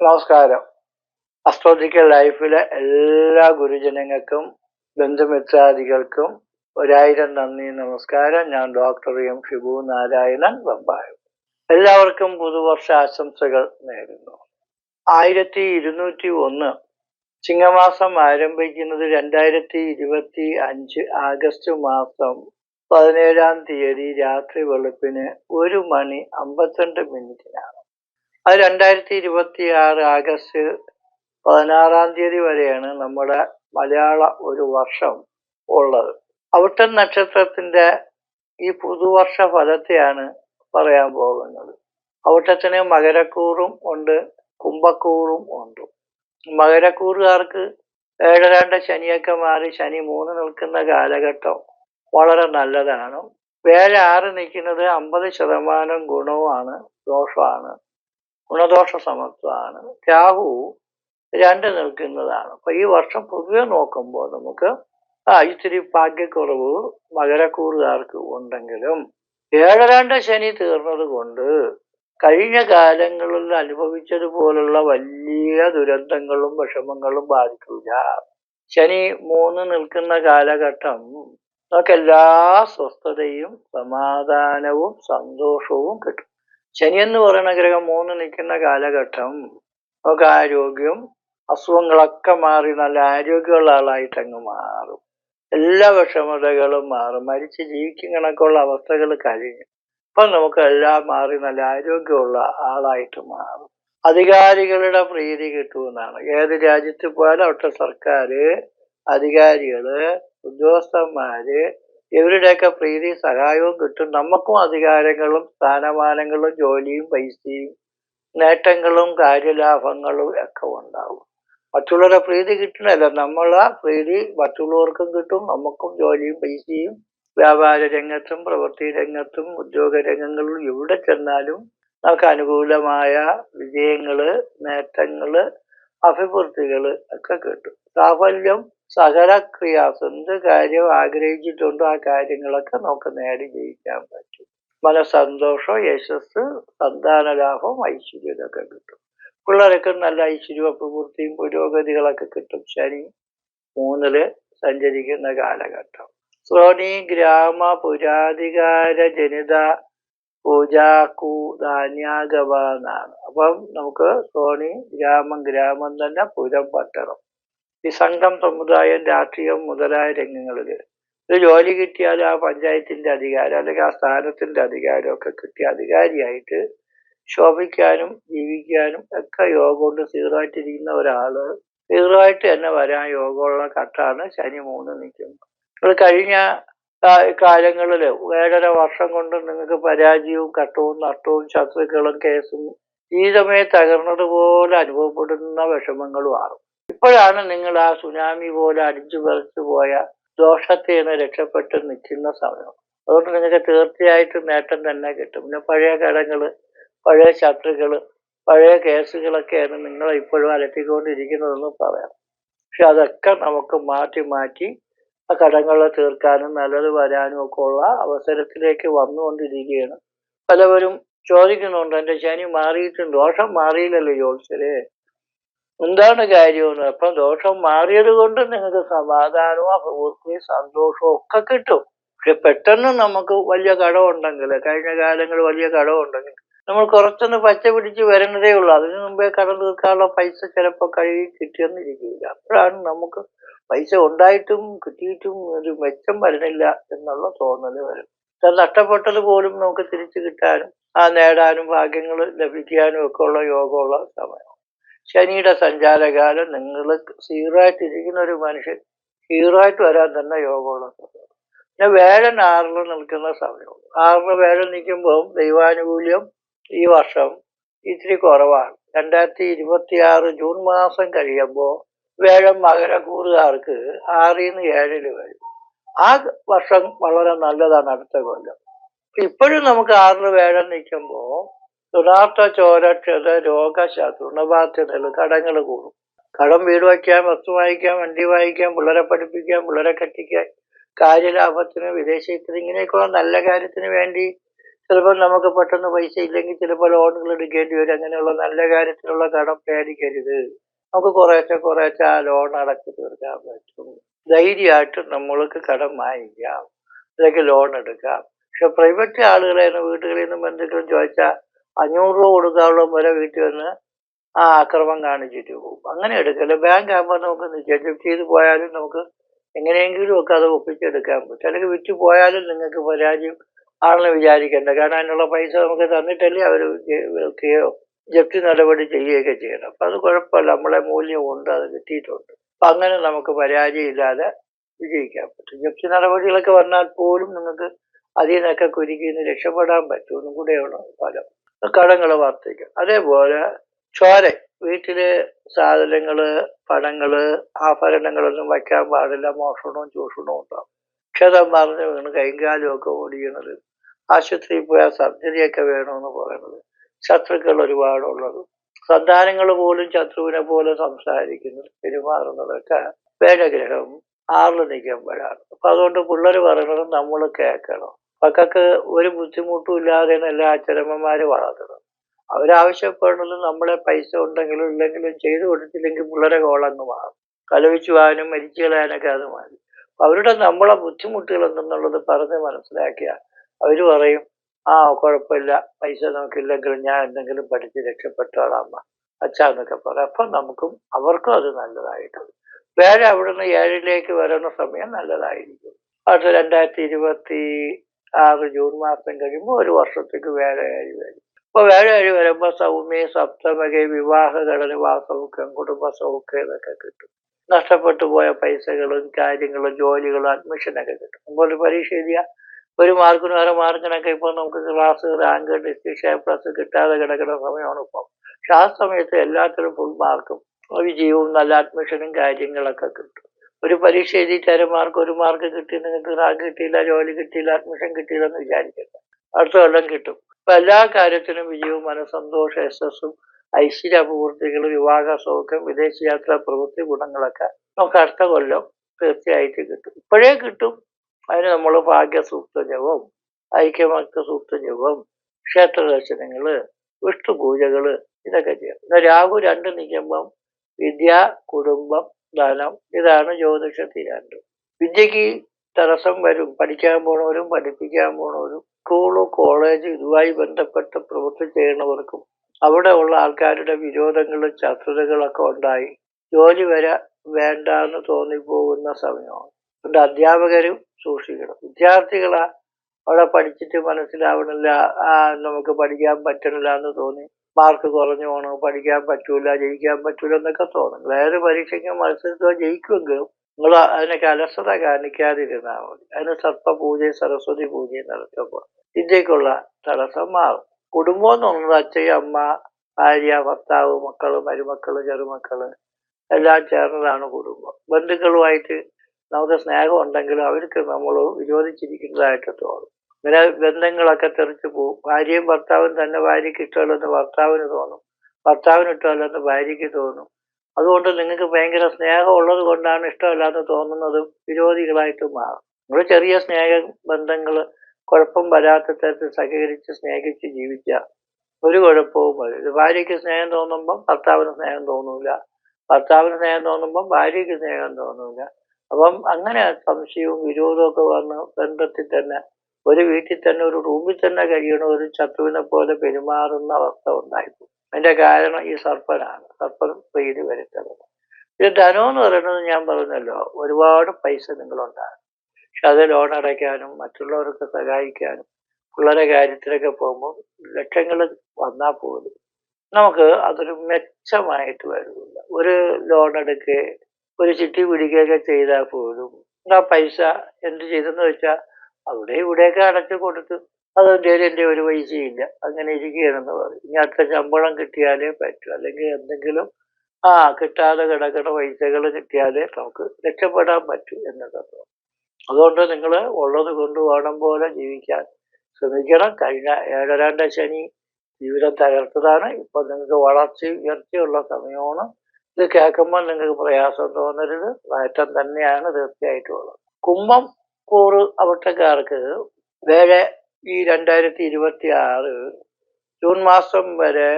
നമസ്കാരം. അസ്ട്രോളജിക്കൽ ലൈഫിലെ എല്ലാ ഗുരുജനങ്ങൾക്കും ബന്ധുമിത്രാദികൾക്കും ഒരായിരം നന്ദി നമസ്കാരം. ഞാൻ ഡോക്ടർ എം ഷിബു നാരായണൻ ബമ്പായം എല്ലാവർക്കും പുതുവർഷ ആശംസകൾ നേരുന്നു. ആയിരത്തി ഇരുന്നൂറ്റി ഒന്ന് ചിങ്ങമാസം ആരംഭിക്കുന്നത് രണ്ടായിരത്തി ഇരുപത്തി അഞ്ച് ആഗസ്റ്റ് മാസം പതിനേഴാം തീയതി രാത്രി വെളുപ്പിന് ഒരു മണി അമ്പത്തിരണ്ട് മിനിറ്റിനാണ് അത് രണ്ടായിരത്തി ഇരുപത്തി ആറ് ആഗസ്റ്റ് പതിനാറാം തീയതി വരെയാണ് നമ്മുടെ മലയാള ഒരു വർഷം ഉള്ളത്. അവിട്ടൻ നക്ഷത്രത്തിന്റെ ഈ പുതുവർഷ ഫലത്തെയാണ് പറയാൻ പോകുന്നത്. അവിട്ടത്തിന് മകരക്കൂറും ഉണ്ട് കുംഭക്കൂറും ഉണ്ട്. മകരക്കൂറുകാർക്ക് ഏഴരാണ്ട ശനിയൊക്കെ മാറി ശനി മൂന്ന് നിൽക്കുന്ന കാലഘട്ടം വളരെ നല്ലതാണ്. വേല ആറ് നിൽക്കുന്നത് അമ്പത് ശതമാനം ഗുണവുമാണ് ദോഷമാണ് ഗുണദോഷ സമത്വമാണ് രാഹു രണ്ട് നിൽക്കുന്നതാണ്. അപ്പൊ ഈ വർഷം പൊതുവെ നോക്കുമ്പോൾ നമുക്ക് ആ ഇത്തിരി ഭാഗ്യക്കുറവ് മകരക്കൂറുകാർക്ക് ഉണ്ടെങ്കിലും ഏഴരാണ്ട ശനി തീർന്നത് കൊണ്ട് കഴിഞ്ഞ കാലങ്ങളിൽ അനുഭവിച്ചതുപോലുള്ള വലിയ ദുരന്തങ്ങളും വിഷമങ്ങളും ബാധിക്കില്ല. ശനി മൂന്ന് നിൽക്കുന്ന കാലഘട്ടം നമുക്ക് എല്ലാ സ്വസ്ഥതയും സമാധാനവും സന്തോഷവും കിട്ടും. ശനി എന്ന് പറയുന്ന ഗ്രഹം മൂന്ന് നിൽക്കുന്ന കാലഘട്ടം. നമുക്ക് ആരോഗ്യം അസുഖങ്ങളൊക്കെ മാറി നല്ല ആരോഗ്യമുള്ള ആളായിട്ട് അങ്ങ് മാറും. എല്ലാ വിഷമതകളും മാറും. മരിച്ച് ജീവിക്കും കണക്കുള്ള അവസ്ഥകൾ കഴിഞ്ഞു. അപ്പൊ നമുക്ക് എല്ലാം മാറി നല്ല ആരോഗ്യമുള്ള ആളായിട്ട് മാറും. അധികാരികളുടെ പ്രീതി കിട്ടുമെന്നാണ്. ഏത് രാജ്യത്ത് പോയാലും അവിടുത്തെ സർക്കാർ അധികാരികൾ ഉദ്യോഗസ്ഥന്മാര് ഇവരുടെയൊക്കെ പ്രീതി സഹായവും കിട്ടും. നമുക്കും അധികാരങ്ങളും സ്ഥാനമാനങ്ങളും ജോലിയും പൈസയും നേട്ടങ്ങളും കാര്യലാഭങ്ങളും ഒക്കെ ഉണ്ടാവും. മറ്റുള്ളവരുടെ പ്രീതി കിട്ടണല്ല നമ്മളെ പ്രീതി മറ്റുള്ളവർക്കും കിട്ടും. നമുക്കും ജോലിയും പൈസയും വ്യാപാര രംഗത്തും പ്രവൃത്തി രംഗത്തും ഉദ്യോഗ രംഗങ്ങളിലും എവിടെ ചെന്നാലും നമുക്ക് അനുകൂലമായ വിജയങ്ങൾ നേട്ടങ്ങൾ അഭിവൃദ്ധികൾ ഒക്കെ കിട്ടും. സാഫല്യം സകല ക്രിയാസ് എന്ത് കാര്യം ആഗ്രഹിച്ചിട്ടുണ്ടോ ആ കാര്യങ്ങളൊക്കെ നമുക്ക് നേടി ജയിക്കാൻ പറ്റും. മനസ്സന്തോഷം യശസ് സന്താന ലാഭം ഐശ്വര്യം ഇതൊക്കെ കിട്ടും. പിള്ളേരൊക്കെ നല്ല ഐശ്വര്യം അഭിവൃദ്ധിയും പുരോഗതികളൊക്കെ കിട്ടും ശനി മൂന്നിൽ സഞ്ചരിക്കുന്ന കാലഘട്ടം. ശ്രോണി ഗ്രാമ പുരാധികാര ജനിത പൂജാക്കു ധാന്യാഗവ എന്നാണ്. അപ്പം നമുക്ക് ശ്രോണി ഗ്രാമം ഗ്രാമം തന്നെ പുരം പട്ടണം. ഈ സംഘം സമുദായം രാഷ്ട്രീയം മുതലായ രംഗങ്ങളിൽ ഒരു ജോലി കിട്ടിയാൽ ആ പഞ്ചായത്തിന്റെ അധികാരം അല്ലെങ്കിൽ ആ സ്ഥാനത്തിന്റെ അധികാരമൊക്കെ കിട്ടിയ അധികാരിയായിട്ട് ശോഭിക്കാനും ജീവിക്കാനും ഒക്കെ യോഗമുണ്ട് സ്ഥിരമായിട്ടിരിക്കുന്ന ഒരാൾ സ്ഥിരമായിട്ട് തന്നെ വരാൻ യോഗമുള്ള കട്ടാണ് ശനി മൂന്ന് നിൽക്കുന്നത്. നിങ്ങൾ കഴിഞ്ഞ കാലങ്ങളിൽ ഏഴര വർഷം കൊണ്ട് നിങ്ങൾക്ക് പരാജയവും കട്ടവും നഷ്ടവും ശത്രുക്കളും കേസും ജീവിതമേ തകർന്നതുപോലെ അനുഭവപ്പെടുന്ന വിഷമങ്ങളും ആറും. ഇപ്പോഴാണ് നിങ്ങൾ ആ സുനാമി പോലെ അടിച്ചു പറിച്ചു പോയ ദോഷത്തിൽ നിന്ന് രക്ഷപ്പെട്ട് നിൽക്കുന്ന സമയം. അതുകൊണ്ട് നിങ്ങൾക്ക് തീർച്ചയായിട്ടും നേട്ടം തന്നെ കിട്ടും. പിന്നെ പഴയ കടങ്ങൾ പഴയ ശത്രുക്കൾ പഴയ കേസുകളൊക്കെയാണ് നിങ്ങൾ ഇപ്പോഴും അലട്ടിക്കൊണ്ടിരിക്കുന്നതെന്ന് പറയാം. പക്ഷെ അതൊക്കെ നമുക്ക് മാറ്റി മാറ്റി ആ കടങ്ങൾ തീർക്കാനും നല്ലത് വരാനും ഒക്കെ ഉള്ള അവസരത്തിലേക്ക് വന്നുകൊണ്ടിരിക്കുകയാണ്. പലവരും ചോദിക്കുന്നുണ്ട് എന്റെ ശനി മാറിയിട്ടുണ്ട് ദോഷം മാറിയില്ലല്ലോ ജോത്സ്യരെ എന്താണ് കാര്യമെന്ന്? അപ്പം ദോഷം മാറിയത് കൊണ്ട് നിങ്ങൾക്ക് സമാധാനവും അഭിവൃദ്ധിയും സന്തോഷവും ഒക്കെ കിട്ടും. പക്ഷെ പെട്ടെന്ന് നമുക്ക് വലിയ കടമുണ്ടെങ്കിൽ കഴിഞ്ഞ കാലങ്ങളിൽ വലിയ കടമുണ്ടെങ്കിൽ നമ്മൾ കുറച്ചൊന്ന് പച്ച പിടിച്ച് വരുന്നതേ ഉള്ളൂ. അതിന് മുമ്പേ കടം തീർക്കാനുള്ള പൈസ ചിലപ്പോൾ കഴുകി കിട്ടിയെന്നിരിക്കില്ല. അപ്പോഴാണ് നമുക്ക് പൈസ ഉണ്ടായിട്ടും കിട്ടിയിട്ടും ഒരു മെച്ചം വരുന്നില്ല എന്നുള്ള തോന്നൽ വരും. നഷ്ടപ്പെട്ടത് പോലും നമുക്ക് തിരിച്ചു കിട്ടാനും ആ നേടാനും ഭാഗ്യങ്ങൾ ലഭിക്കാനും ഒക്കെ ഉള്ള യോഗമുള്ള സമയം. ശനിയുടെ സഞ്ചാരകാലം നിങ്ങൾ സീറായിട്ടിരിക്കുന്ന ഒരു മനുഷ്യൻ ഹീറോ ആയിട്ട് വരാൻ തന്നെ സമയം പിന്നെ വേഴൻ ആറിൽ നിൽക്കുന്ന സമയം. ആറിന് വേഴൻ നിൽക്കുമ്പോൾ ദൈവാനുകൂല്യം ഈ വർഷം ഇത്തിരി കുറവാണ്. രണ്ടായിരത്തി ഇരുപത്തി ആറ് ജൂൺ മാസം കഴിയുമ്പോൾ വേഴം മകരക്കൂറുകാർക്ക് ആറിൽ നിന്ന് ഏഴിൽ വരും. ആ വർഷം വളരെ നല്ലതാണ് അടുത്ത കൊല്ലം. ഇപ്പോഴും നമുക്ക് ആറിന് വേഴം നിൽക്കുമ്പോൾ ഋണാർത്ഥ ചോരക്ഷത രോഗ ഋണബാധ്യതകൾ കടങ്ങൾ കൂടും. കടം വീട് വയ്ക്കാൻ വസ്തു വാങ്ങിക്കാൻ വണ്ടി വാങ്ങിക്കാൻ പിള്ളേരെ പഠിപ്പിക്കാൻ പിള്ളേരെ കെട്ടിക്കാൻ കാര്യലാഭത്തിന് വിദേശത്തിന് ഇങ്ങനെയൊക്കെയുള്ള നല്ല കാര്യത്തിന് വേണ്ടി ചിലപ്പോൾ നമുക്ക് പെട്ടെന്ന് പൈസ ഇല്ലെങ്കിൽ ചിലപ്പോൾ ലോണുകൾ എടുക്കേണ്ടി വരും. അങ്ങനെയുള്ള നല്ല കാര്യത്തിലുള്ള കടം പേടിക്കരുത്. നമുക്ക് കുറേശ്ശെ കുറേശ്ശെ ആ ലോൺ അടച്ചു തീർക്കാൻ പറ്റും. ധൈര്യമായിട്ട് നമ്മൾക്ക് കടം വാങ്ങിക്കാം. അല്ലെങ്കിൽ ലോൺ എടുക്കാം. പക്ഷെ പ്രൈവറ്റ് ആളുകളെ വീടുകളിൽ നിന്നും എന്തെങ്കിലും ചോദിച്ചാൽ അഞ്ഞൂറ് രൂപ കൊടുക്കാനുള്ള വരെ വീട്ടിൽ വന്ന് ആ അക്രമം കാണിച്ചിട്ട് പോകും. അങ്ങനെ എടുക്കൽ. ബാങ്ക് ആകുമ്പോൾ നമുക്ക് നിശ്ചയം ചെയ്ത് പോയാലും നമുക്ക് എങ്ങനെയെങ്കിലും ഒക്കെ അത് ഒപ്പിച്ചെടുക്കാൻ പറ്റും. അല്ലെങ്കിൽ വിറ്റ് പോയാലും നിങ്ങൾക്ക് പരാജയം ആണെന്ന് വിചാരിക്കേണ്ട. കാരണം അതിനുള്ള പൈസ നമുക്ക് തന്നിട്ടല്ലേ അവർ വിൽക്കുകയോ ജപ്തി നടപടി ചെയ്യുകയൊക്കെ ചെയ്യണം. അപ്പം അത് കുഴപ്പമില്ല. നമ്മളെ മൂല്യമുണ്ട് അത് കിട്ടിയിട്ടുണ്ട്. അപ്പം അങ്ങനെ നമുക്ക് പരാജയമില്ലാതെ വിജയിക്കാൻ പറ്റും. ജപ്തി നടപടികളൊക്കെ വന്നാൽ പോലും നിങ്ങൾക്ക് അതിൽ നിന്നൊക്കെ കുരുക്കിന്ന് രക്ഷപ്പെടാൻ പറ്റും. ഒന്നും കൂടെയാണ് ഫലം. കടങ്ങൾ വർദ്ധിക്കും അതേപോലെ ചോര വീട്ടിൽ സാധനങ്ങൾ പണങ്ങൾ ആഭരണങ്ങളൊന്നും വയ്ക്കാൻ പാടില്ല മോഷണവും ചൂഷണവും ഉണ്ടാവും. ക്ഷതം പറഞ്ഞു വീണ് കൈകാലും ഒക്കെ ഓടിയണത്. ആശുപത്രിയിൽ പോയാൽ സർജറിയൊക്കെ വേണമെന്ന് പറയുന്നത് ശത്രുക്കൾ ഒരുപാടുള്ളത്. സന്താനങ്ങൾ പോലും ശത്രുവിനെ പോലെ സംസാരിക്കുന്നത് പെരുമാറുന്നതൊക്കെ വേദഗ്രഹം ആറിൽ നിൽക്കുമ്പോഴാണ് അപ്പൊ അതുകൊണ്ട് പിള്ളേർ പറയുന്നത് നമ്മൾ കേൾക്കണം. മക്കൾക്ക് ഒരു ബുദ്ധിമുട്ടും ഇല്ലാതെയാണ് എല്ലാ അച്ഛനമ്മമാര് വളർത്തുന്നത് അവരാവശ്യപ്പെടുന്നത് നമ്മളെ പൈസ ഉണ്ടെങ്കിലും ഇല്ലെങ്കിലും ചെയ്തു കൊടുത്തില്ലെങ്കിൽ പിള്ളേരെ കോളങ്ങ് മാറും. കലവിച്ചു പോകാനും മരിച്ചു കളയാനൊക്കെ അത് മതി. അവരുടെ നമ്മളെ ബുദ്ധിമുട്ടുകൾ എന്തെന്നുള്ളത് പറഞ്ഞ് മനസ്സിലാക്കിയ അവർ പറയും ആ കുഴപ്പമില്ല. പൈസ നമുക്കില്ലെങ്കിലും ഞാൻ എന്തെങ്കിലും പഠിച്ച് രക്ഷപ്പെട്ടോളാം. അച്ഛ എന്നൊക്കെ പറയും. അപ്പൊ നമുക്കും അവർക്കും അത് നല്ലതായിട്ട് വേറെ അവിടുന്ന് ഏഴിലേക്ക് വരുന്ന സമയം നല്ലതായിരിക്കും. അടുത്ത രണ്ടായിരത്തി ഇരുപത്തി ആറ് ജൂൺ മാസം കഴിയുമ്പോൾ ഒരു വർഷത്തേക്ക് വേലയായി വരും. അപ്പൊ വേലയായി വരുമ്പോൾ വരുമ്പോ സൗമ്യ സപ്തമക വിവാഹ ഘടന വാസൗഖ്യം കുടുംബ സൗഖ്യം ഇതൊക്കെ കിട്ടും. നഷ്ടപ്പെട്ടു പോയ പൈസകളും കാര്യങ്ങളും ജോലികളും അഡ്മിഷനൊക്കെ കിട്ടും. അപ്പോൾ ഒരു പരീക്ഷ എഴുതിയ ഒരു മാർക്കിന് വേറെ മാർക്കിനൊക്കെ ഇപ്പോൾ നമുക്ക് ക്ലാസ് റാങ്ക് ഡിസ്റ്റിങ്ഷൻ പ്ലസ് കിട്ടാതെ കിടക്കുന്ന സമയമാണ് ഇപ്പം. പക്ഷെ ആ സമയത്ത് എല്ലാത്തിനും ഫുൾ മാർക്കും വിജയവും നല്ല അഡ്മിഷനും കാര്യങ്ങളൊക്കെ കിട്ടും. ഒരു പരീക്ഷ എഴുതിയിട്ട് മാർക്ക് ഒരു മാർക്ക് കിട്ടി നിങ്ങൾക്ക് റാങ്ക് കിട്ടിയില്ല ജോലി കിട്ടിയില്ല അഡ്മിഷൻ കിട്ടിയില്ല എന്ന് അടുത്ത കൊല്ലം കിട്ടും. അപ്പൊ എല്ലാ കാര്യത്തിനും വിജയവും മനസ്സന്തോഷ യശസ്സും ഐശ്വര്യപൂർത്തികൾ വിവാഹ സൗഖ്യം വിദേശയാത്ര പ്രവൃത്തി ഗുണങ്ങളൊക്കെ നമുക്ക് അടുത്ത കൊല്ലം തീർച്ചയായിട്ടും കിട്ടും. ഇപ്പോഴേ കിട്ടും. അതിന് നമ്മൾ ഭാഗ്യസൂക്ത ജപം ഐക്യമക്ത സൂക്ത ജപം ക്ഷേത്ര ദർശനങ്ങൾ വിഷ്ണുപൂജകൾ ഇതൊക്കെ ചെയ്യണം. എന്നാൽ രാഹു രണ്ട് നിൽക്കുമ്പം വിദ്യ കുടുംബം ധനം ഇതാണ് ജ്യോതിഷത്തിൽ രണ്ടും വിദ്യക്ക് തടസ്സം വരും. പഠിക്കാൻ പോണവരും പഠിപ്പിക്കാൻ പോണവരും സ്കൂൾ കോളേജ് ഇതുമായി ബന്ധപ്പെട്ട് പ്രവൃത്തി ചെയ്യുന്നവർക്കും അവിടെ ഉള്ള ആൾക്കാരുടെ വിരോധങ്ങളും ശത്രുതകളൊക്കെ ഉണ്ടായി ജോലി വരെ വേണ്ട എന്ന് തോന്നിപ്പോകുന്ന സമയമാണ്. അതുകൊണ്ട് അധ്യാപകരും സൂക്ഷിക്കണം. വിദ്യാർത്ഥികളാ അവിടെ പഠിച്ചിട്ട് മനസ്സിലാവണില്ല. ആ നമുക്ക് പഠിക്കാൻ പറ്റണില്ല എന്ന് തോന്നി മാർക്ക് കുറഞ്ഞു പോകണം പഠിക്കാൻ പറ്റൂല ജയിക്കാൻ പറ്റൂല എന്നൊക്കെ തോന്നും. വേറെ പരീക്ഷയ്ക്ക് മത്സരത്തോ ജയിക്കുമെങ്കിലും നിങ്ങൾ അതിനൊക്കെ അലസത കാണിക്കാതിരുന്നാൽ മതി. അതിന് സർപ്പപൂജയും സരസ്വതി പൂജയും നടത്തുമ്പോൾ ഇന്ത്യക്കുള്ള തടസ്സം മാറും. കുടുംബം എന്ന് പറയുന്നത് അച്ഛൻ അമ്മ ഭാര്യ ഭർത്താവ് മക്കൾ മരുമക്കൾ ചെറുമക്കൾ എല്ലാം ചേർന്നതാണ് കുടുംബം. ബന്ധുക്കളുമായിട്ട് നമുക്ക് സ്നേഹം ഉണ്ടെങ്കിലും അവർക്ക് നമ്മൾ വിരോധിച്ചിരിക്കുന്നതായിട്ട് തോന്നും. ഇങ്ങനെ ബന്ധങ്ങളൊക്കെ തെറിച്ചു പോകും ഭാര്യയും ഭർത്താവും തന്നെ ഭാര്യയ്ക്ക് ഇഷ്ടമല്ലെന്ന് ഭർത്താവിന് തോന്നും. ഭർത്താവിന് ഇഷ്ടമല്ലെന്ന് ഭാര്യയ്ക്ക് തോന്നും. അതുകൊണ്ട് നിങ്ങൾക്ക് ഭയങ്കര സ്നേഹം ഉള്ളത് കൊണ്ടാണ് ഇഷ്ടമല്ലാതെ തോന്നുന്നതും വിരോധികളായിട്ട് മാറും. നിങ്ങൾ ചെറിയ സ്നേഹ ബന്ധങ്ങൾ കുഴപ്പം വരാത്ത തരത്തിൽ സഹകരിച്ച് സ്നേഹിച്ച് ജീവിച്ച ഒരു കുഴപ്പവും വരും ഭാര്യയ്ക്ക് സ്നേഹം തോന്നുമ്പം ഭർത്താവിന് സ്നേഹം തോന്നൂല. ഭർത്താവിന് സ്നേഹം തോന്നുമ്പം ഭാര്യയ്ക്ക് സ്നേഹം തോന്നൂല. അപ്പം അങ്ങനെ സംശയവും വിരോധവും ഒക്കെ വന്ന് ബന്ധത്തിൽ തന്നെ ഒരു വീട്ടിൽ തന്നെ ഒരു റൂമിൽ തന്നെ കഴിയണ ഒരു ശത്രുവിനെ പോലെ പെരുമാറുന്ന അവസ്ഥ ഉണ്ടായിരുന്നു അതിന്റെ കാരണം ഈ സർപ്പനാണ്. സർപ്പൻ പ്രീതി വരുത്തുന്നത് ഇത് ധനം എന്ന് പറയുന്നത് ഞാൻ പറഞ്ഞല്ലോ ഒരുപാട് പൈസ നിങ്ങളുണ്ടാകും. പക്ഷെ അത് ലോൺ അടയ്ക്കാനും മറ്റുള്ളവർക്ക് സഹായിക്കാനും പിള്ളേരെ കാര്യത്തിലൊക്കെ പോകുമ്പോൾ ലക്ഷങ്ങൾ വന്നാൽ പോലും നമുക്ക് അതൊരു മെച്ചമായിട്ട് വരുന്നില്ല ഒരു ലോൺ എടുക്കുക ഒരു ചിട്ടി പിടിക്കുകയൊക്കെ ചെയ്താൽ പോലും ആ പൈസ എന്ത് ചെയ്തെന്ന് വെച്ചാൽ അവിടെ ഇവിടെയൊക്കെ അടച്ചു കൊടുത്ത് അതെന്റെ എന്റെ ഒരു പൈസയില്ല. അങ്ങനെ ഇരിക്കുകയാണെന്ന് പറയും. ഇനി അടുത്ത ശമ്പളം കിട്ടിയാലേ പറ്റൂ. അല്ലെങ്കിൽ എന്തെങ്കിലും ആ കിട്ടാതെ കിടക്കുന്ന പൈസകൾ കിട്ടിയാലേ നമുക്ക് രക്ഷപ്പെടാൻ പറ്റൂ എന്നുള്ളത് അതുകൊണ്ട് നിങ്ങൾ ഉള്ളത് കൊണ്ട് വേണം പോലെ ജീവിക്കാൻ ശ്രമിക്കണം. കഴിഞ്ഞ ഏഴരാണ്ട ശനി ജീവിതം തകർത്തതാണ്. ഇപ്പം നിങ്ങൾക്ക് വളർച്ച ഉയർച്ചയുള്ള സമയമാണ്. ഇത് കേൾക്കുമ്പോൾ നിങ്ങൾക്ക് പ്രയാസം തോന്നരുത്. മാറ്റം തന്നെയാണ് തീർച്ചയായിട്ടും ഉള്ളത്. കുംഭം കൂറ് അവിട്ടക്കാർക്ക് വേറെ ഈ രണ്ടായിരത്തി ഇരുപത്തി ആറ് ജൂൺ മാസം വരെ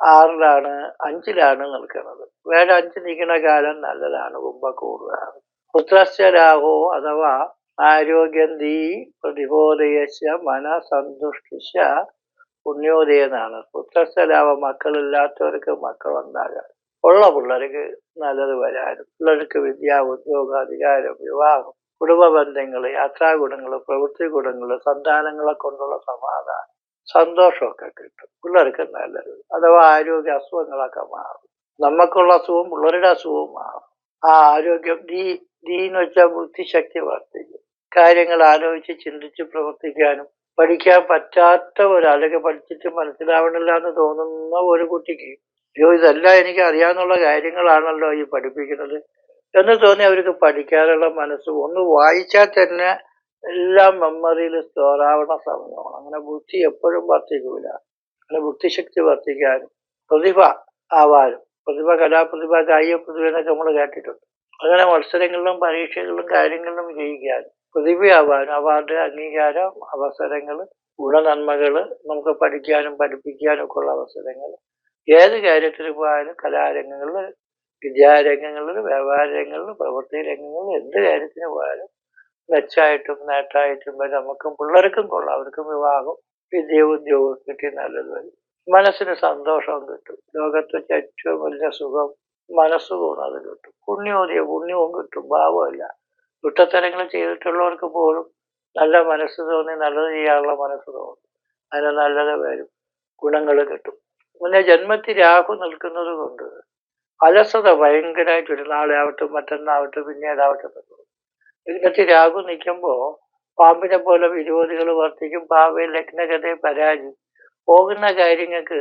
ആറിലാണ് അഞ്ചിലാണ് നിൽക്കുന്നത്. വേറെ അഞ്ച് നിൽക്കുന്ന കാലം നല്ലതാണ് കുംഭക്കൂറുകാർ കൂടുതലാണ്. പുത്രസ്യ രാഹു അഥവാ ആരോഗ്യം തീ പ്രതിബോധയസ്യ മനസന്തുഷ്ടിച്ച പുണ്യോദയ എന്നാണ് പുത്രസ്യ ലാഭ മക്കളില്ലാത്തവർക്ക് മക്കളുണ്ടാകാൻ ഉള്ള പിള്ളേർക്ക് നല്ലത് വരാനും പിള്ളേർക്ക് വിദ്യ ഉദ്യോഗ അധികാരം വിവാഹം കുടുംബ ബന്ധങ്ങൾ യാത്രാഗുണങ്ങൾ പ്രവൃത്തി ഗുണങ്ങൾ സന്താനങ്ങളെ കൊണ്ടുള്ള സമാധാനം സന്തോഷമൊക്കെ കിട്ടും. പിള്ളേർക്ക് നല്ലത്. അഥവാ ആരോഗ്യ അസുഖങ്ങളൊക്കെ മാറും. നമുക്കുള്ള അസുഖം പിള്ളേരുടെ അസുഖവും മാറും. ആ ആരോഗ്യം ദീ ദീ എന്ന് വെച്ചാൽ ബുദ്ധിശക്തി വർദ്ധിക്കും. കാര്യങ്ങൾ ആലോചിച്ച് ചിന്തിച്ച് പ്രവർത്തിക്കാനും പഠിക്കാൻ പറ്റാത്ത ഒരു അല്ലെങ്കിൽ പഠിച്ചിട്ട് മനസ്സിലാവണില്ല എന്ന് തോന്നുന്ന ഒരു കുട്ടിക്ക് അയ്യോ ഇതെല്ലാം എനിക്ക് അറിയാന്നുള്ള കാര്യങ്ങളാണല്ലോ ഈ പഠിപ്പിക്കുന്നത്. എന്ന് തോന്നി അവർക്ക് പഠിക്കാനുള്ള മനസ്സ്. ഒന്ന് വായിച്ചാൽ തന്നെ എല്ലാം മെമ്മറിയിൽ സ്റ്റോർ ആവണ സമയമാണ്. അങ്ങനെ ബുദ്ധി എപ്പോഴും വർദ്ധിക്കൂല. അങ്ങനെ ബുദ്ധിശക്തി വർദ്ധിക്കാനും പ്രതിഭ ആവാനും പ്രതിഭ കലാപ്രതിഭ കായിക പ്രതിഭ എന്നൊക്കെ നമ്മൾ കേട്ടിട്ടുണ്ട്. അങ്ങനെ മത്സരങ്ങളിലും പരീക്ഷകളിലും കാര്യങ്ങളിലും വിജയിക്കാനും പ്രതിഭയാവാനും അവാർഡ് അംഗീകാരം അവസരങ്ങൾ ഗുണനന്മകൾ നമുക്ക് പഠിക്കാനും പഠിപ്പിക്കാനും ഒക്കെ ഉള്ള അവസരങ്ങൾ. ഏത് കാര്യത്തിൽ പോയാലും കലാരംഗങ്ങളിൽ വിദ്യാരംഗങ്ങളിൽ വ്യാപാര രംഗങ്ങളിൽ പ്രവൃത്തി രംഗങ്ങളിൽ എന്ത് കാര്യത്തിന് പോയാലും മെച്ചായിട്ടും നേട്ടായിട്ടും വരും. നമുക്കും പിള്ളേർക്കും കൊള്ളാം. അവർക്കും വിവാഹം വിദ്യ ഉദ്യോഗം കിട്ടി നല്ലത് വരും. മനസ്സിന് സന്തോഷം കിട്ടും. ലോകത്ത് വെച്ച് ഏറ്റവും വലിയ സുഖം മനസ്സുകൊണ്ട് അത് കിട്ടും. പുണ്യോദയ പുണ്യവും കിട്ടും. ഭാവമല്ല കുറ്റത്തരങ്ങൾ ചെയ്തിട്ടുള്ളവർക്ക് പോലും നല്ല മനസ്സ് തോന്നി നല്ലത് ചെയ്യാനുള്ള മനസ്സ് തോന്നും. അതിന് നല്ലത് വരും. ഗുണങ്ങൾ കിട്ടും. പിന്നെ ജന്മത്തിൽ രാഹു നിൽക്കുന്നത് കൊണ്ട് അലസത ഭയങ്കരമായിട്ട് വരും നാളെ ആവട്ടെ മറ്റന്നാവട്ടെ പിന്നീടാവട്ടെ ഇതിനകത്ത് രാഹു നിൽക്കുമ്പോൾ പാമ്പിനെ പോലെ വിരോധികൾ വർദ്ധിക്കും പാമ്പ് ലഗ്നഗത പരാജയം. പോകുന്ന കാര്യങ്ങൾക്ക്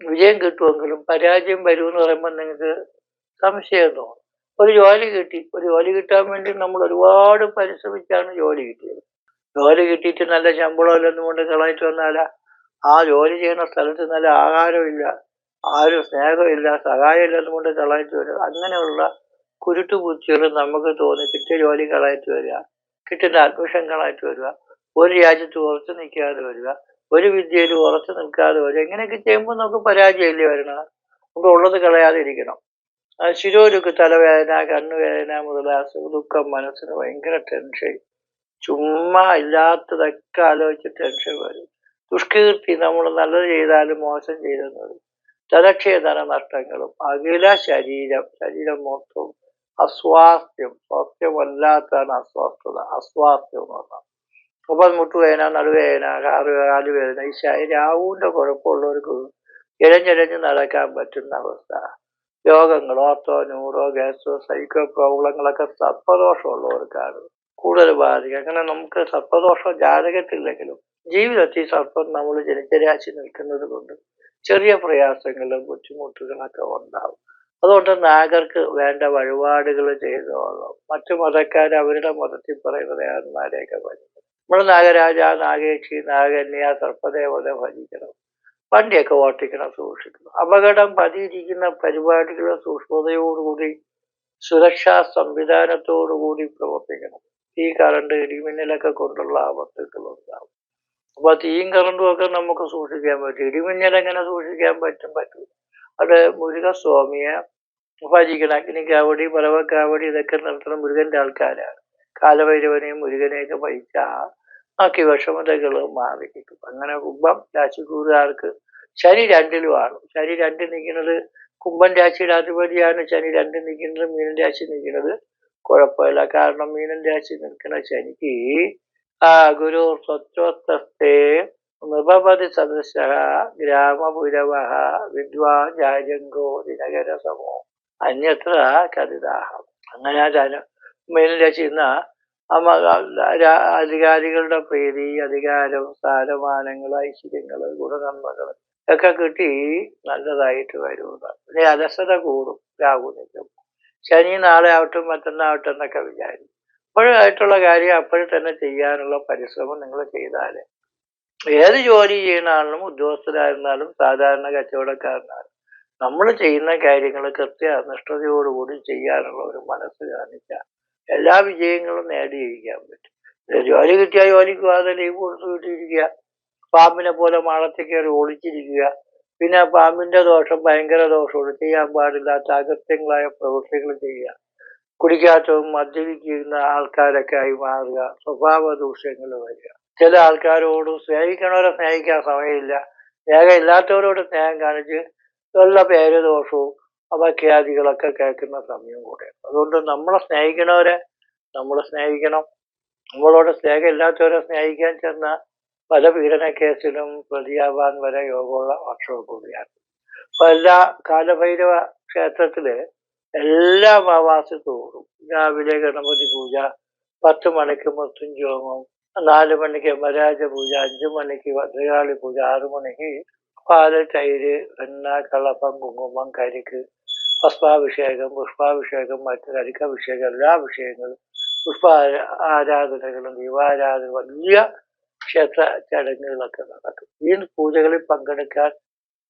വിജയം കിട്ടുമെങ്കിലും പരാജയം വരുമെന്ന് പറയുമ്പോൾ നിങ്ങൾക്ക് സംശയം തോന്നും. ഒരു ജോലി കിട്ടി ഒരു ജോലി കിട്ടാൻ വേണ്ടി നമ്മൾ ഒരുപാട് പരിശ്രമിച്ചാണ് ജോലി കിട്ടിയത്. ജോലി കിട്ടിയിട്ട് നല്ല ശമ്പളമില്ലെന്നും കൊണ്ട് കളയിട്ട് വന്നാലാ. ആ ജോലി ചെയ്യുന്ന സ്ഥലത്ത് നല്ല ആഹാരമില്ല. ആരും സ്നേഹമില്ല സഹായമില്ലെന്നും കൊണ്ട് കളയച്ചു വരിക. അങ്ങനെയുള്ള കുരുട്ടു ബുദ്ധികൾ നമുക്ക് തോന്നി കിട്ടിയ ജോലി കളയച്ചു വരിക. കിട്ടുന്ന അഡ്മിഷൻ കളയച്ചു വരിക. ഒരു രാജ്യത്ത് ഉറച്ചു നിൽക്കാതെ വരിക. ഒരു വിദ്യയിൽ ഉറച്ചു നിൽക്കാതെ വരിക. ഇങ്ങനെയൊക്കെ ചെയ്യുമ്പോൾ നമുക്ക് പരാജയമില്ലേ വരണം? നമുക്ക് ഉള്ളത് കളയാതെ ഇരിക്കണം ശിരോരുക്ക് തലവേദന കണ്ണുവേദന മുതലായ ദുഃഖം മനസ്സിന് ഭയങ്കര ടെൻഷൻ ചുമ്മാ ഇല്ലാത്തതൊക്കെ ആലോചിച്ച് ടെൻഷൻ വരും. ദുഷ്കീർത്തി നമ്മൾ നല്ലത് ചെയ്താലും മോശം ചെയ്തെന്നത് ധനക്ഷേതന നഷ്ടങ്ങളും അഖില ശരീരം ശരീരം മൊത്തവും അസ്വാസ്ഥ്യം സ്വാസ്ഥ്യമല്ലാത്താണ് അസ്വസ്ഥത അസ്വാസ്ഥ്യം എന്ന് പറഞ്ഞാൽ. അപ്പം മുട്ടുവേദന നടുവേദന കാറ് കാലുവേദന ഈ രാവുവിന്റെ കുഴപ്പമുള്ളവർക്ക് ഇഴഞ്ഞിഴഞ്ഞ് നടക്കാൻ പറ്റുന്ന അവസ്ഥ. രോഗങ്ങൾ ഓർത്തോ ന്യൂറോ ഗ്യാസോ സൈക്കോ പ്രോബ്ലങ്ങളൊക്കെ സർപ്പദോഷമുള്ളവർക്കാണ് കൂടുതൽ ബാധിക്കുക. അങ്ങനെ നമുക്ക് സർപ്പദോഷം ജാതകത്തില്ലെങ്കിലും ജീവിതത്തിൽ സർപ്പം നമ്മൾ ജനിച്ചരാശി നിൽക്കുന്നത് കൊണ്ട് ചെറിയ പ്രയാസങ്ങളും ബുദ്ധിമുട്ടുകളൊക്കെ ഉണ്ടാവും. അതുകൊണ്ട് നാഗർക്ക് വേണ്ട വഴിപാടുകൾ ചെയ്തോളാം മറ്റു മതക്കാർ അവരുടെ മതത്തിൽ പറയുന്ന ദേവന്മാരെയൊക്കെ ഭജിക്കണം. നമ്മൾ നാഗരാജ നാഗേക്ഷി നാഗന്യ സർപ്പദേവത ഭജിക്കണം. വണ്ടിയൊക്കെ ഓട്ടിക്കണം സൂക്ഷിക്കണം. അപകടം പതിയിരിക്കുന്ന പരിപാടികൾ സൂക്ഷ്മതയോടുകൂടി സുരക്ഷാ സംവിധാനത്തോടുകൂടി പ്രവർത്തിക്കണം. ഈ കറണ്ട് ഇടിമിന്നലൊക്കെ കൊണ്ടുള്ള ആപത്തുകൾ ഉണ്ടാവും അപ്പൊ തീയും കറണ്ടും ഒക്കെ നമുക്ക് സൂക്ഷിക്കാൻ പറ്റും. ഇടിമിന്നൽ എങ്ങനെ സൂക്ഷിക്കാൻ പറ്റും പറ്റും അത് മുരുകസ്വാമിയെ ഭജിക്കണം അഗ്നിക്കാവടി പലവക്കാവടി ഇതൊക്കെ നടത്തുന്ന മുരുകന്റെ ആൾക്കാരാണ്. കാലഭൈരവനെയും മുരുകനെയൊക്കെ ഭജിച്ചാൽ ബാക്കി വിഷമതകൾ മാറി കിട്ടും. അങ്ങനെ കുംഭം രാശിക്കൂറുകാർക്ക് ശനി രണ്ടിലുമാണ് ശനി രണ്ട് നിൽക്കുന്നത് കുംഭൻ രാശിയുടെ അധിപതിയാണ്. ശനി രണ്ട് നിൽക്കുന്നത് മീനൻ രാശി നിൽക്കുന്നത് കുഴപ്പമില്ല. കാരണം മീനൻ രാശി നിൽക്കുന്ന ശനിക്ക് ഗുരു സ്വച്ഛോസ്തേ നൃപതി സദൃശ ഗ്രാമപുരവ വിദ്വാൻ ജാജങ്കോ ദിനകരസമോ അന്യത്ര കരുതാഹം അങ്ങനെ രാശി എന്ന അധികാരികളുടെ പ്രീതി അധികാരം സ്ഥാനമാനങ്ങൾ ഐശ്വര്യങ്ങൾ ഗുണനന്മകൾ ഒക്കെ കിട്ടി നല്ലതായിട്ട് വരുന്നത് പിന്നെ അലസത കൂടും രാഹുലിന്റെ ശനി നാളെ ആവട്ടെ മറ്റന്നാവട്ടെ എന്നൊക്കെ വിചാരിക്കും. അപ്പോഴായിട്ടുള്ള കാര്യം അപ്പോഴും തന്നെ ചെയ്യാനുള്ള പരിശ്രമം നിങ്ങൾ ചെയ്താൽ ഏത് ജോലി ചെയ്യുന്ന ആളിനും ഉദ്യോഗസ്ഥരായിരുന്നാലും സാധാരണ കച്ചവടക്കാരനാലും നമ്മൾ ചെയ്യുന്ന കാര്യങ്ങൾ കൃത്യനിഷ്ഠതയോടുകൂടി ചെയ്യാനുള്ള ഒരു മനസ്സ് കാണിച്ചാൽ എല്ലാ വിജയങ്ങളും നേടിയിരിക്കാൻ പറ്റും. ജോലി കിട്ടിയാൽ ജോലിക്ക് പോകാതെ ലീവ് കൊടുത്ത് കിട്ടിയിരിക്കുക. പാമ്പിനെ പോലെ മാളത്തിൽ കയറി ഒളിച്ചിരിക്കുക. പിന്നെ പാമ്പിന്റെ ദോഷം ഭയങ്കര ദോഷമാണ്. ചെയ്യാൻ പാടില്ലാത്ത അകത്യങ്ങളായ പ്രവൃത്തികൾ ചെയ്യുക. കുടിക്കാത്തതും മദ്യപിക്കുന്ന ആൾക്കാരൊക്കെ ആയി മാറുക. സ്വഭാവ ദൂഷ്യങ്ങൾ വരിക. ചില ആൾക്കാരോട് സ്നേഹിക്കണവരെ സ്നേഹിക്കാൻ സമയമില്ല. സ്നേഹം ഇല്ലാത്തവരോട് സ്നേഹം കാണിച്ച് വല്ല പേര് ദോഷവും അപഖ്യാതികളൊക്കെ കേൾക്കുന്ന സമയം കൂടെ. അതുകൊണ്ട് നമ്മളെ സ്നേഹിക്കണവരെ നമ്മൾ സ്നേഹിക്കണം. നമ്മളോട് സ്നേഹം ഇല്ലാത്തവരെ സ്നേഹിക്കാൻ ചെന്ന പല പീഡന കേസിലും പ്രതിയാവാൻ വരെ യോഗമുള്ള വർഷവും കൂടിയാണ്. അപ്പൊ എല്ലാ കാലഭൈരവ ക്ഷേത്രത്തിൽ എല്ലാ മാവാസത്തോടും രാവിലെ ഗണപതി പൂജ പത്ത് മണിക്ക് മൃത്യുഞ്ജോമം നാല് മണിക്ക് യമരാജ പൂജ അഞ്ചു മണിക്ക് ഭദ്രകാളി പൂജ ആറു മണിക്ക് പാൽ തൈര് എണ്ണ കളപ്പം കുങ്കുമം കരിക്ക് ഭസ്മാഭിഷേകം പുഷ്പാഭിഷേകം മറ്റ് കരിക്കഭിഷേകം എല്ലാ അഭിഷേകങ്ങളും പുഷ്പ ആരാധനകളും ദീപാരാധന വലിയ ക്ഷേത്ര ചടങ്ങുകളൊക്കെ നടക്കും. ഈ പൂജകളിൽ പങ്കെടുക്കാൻ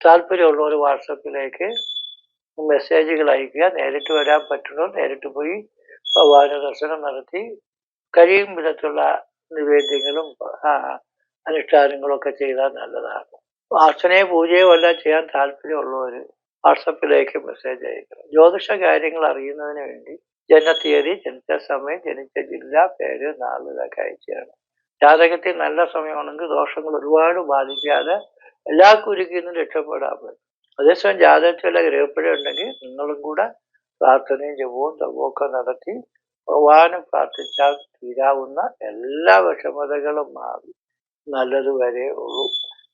താല്പര്യമുള്ളവർ വാട്സപ്പിലേക്ക് മെസ്സേജുകൾ അയക്കുക. നേരിട്ട് വരാൻ പറ്റുന്നോ നേരിട്ട് പോയി ഭഗവാന ദർശനം നടത്തി കഴിയും വിധത്തിലുള്ള നിവേദ്യങ്ങളും അനുഷ്ഠാനങ്ങളൊക്കെ ചെയ്താൽ നല്ലതാണ്. അർച്ചനയോ പൂജയോ എല്ലാം ചെയ്യാൻ താല്പര്യമുള്ളവർ വാട്സപ്പിലേക്ക് മെസ്സേജ് അയക്കണം. ജ്യോതിഷ കാര്യങ്ങൾ അറിയുന്നതിന് വേണ്ടി ജനതീയതി ജനിച്ച സമയം ജനിച്ച ജില്ല പേര് നാൾ ഇതൊക്കെ അയച്ചാണ്. ജാതകത്തിൽ നല്ല സമയമാണെങ്കിൽ ദോഷങ്ങൾ ഒരുപാട് ബാധിക്കാതെ എല്ലാ കുരുക്കിൽ നിന്നും രക്ഷപ്പെടാൻ പറ്റും. അതേസമയം ജാതകത്തിലെ ഗ്രഹപ്പിഴ ഉണ്ടെങ്കിൽ നിങ്ങളും കൂടെ പ്രാർത്ഥനയും ജപവും തപവും ഒക്കെ നടത്തി ഭഗവാനും പ്രാർത്ഥിച്ചാൽ തീരാവുന്ന എല്ലാ വിഷമതകളും മാറി. നല്ലത് വരെ ഉള്ളൂ.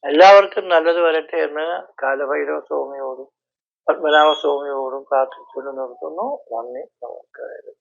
എല്ലാവർക്കും നല്ലത് വരട്ടെ എന്ന് കാലഭൈരവ സ്വാമിയോടും പത്മനാഭ സ്വാമിയോടും പ്രാർത്ഥിച്ചുകൊണ്ട് നിർത്തുന്നു. നന്ദി നമസ്കാരം.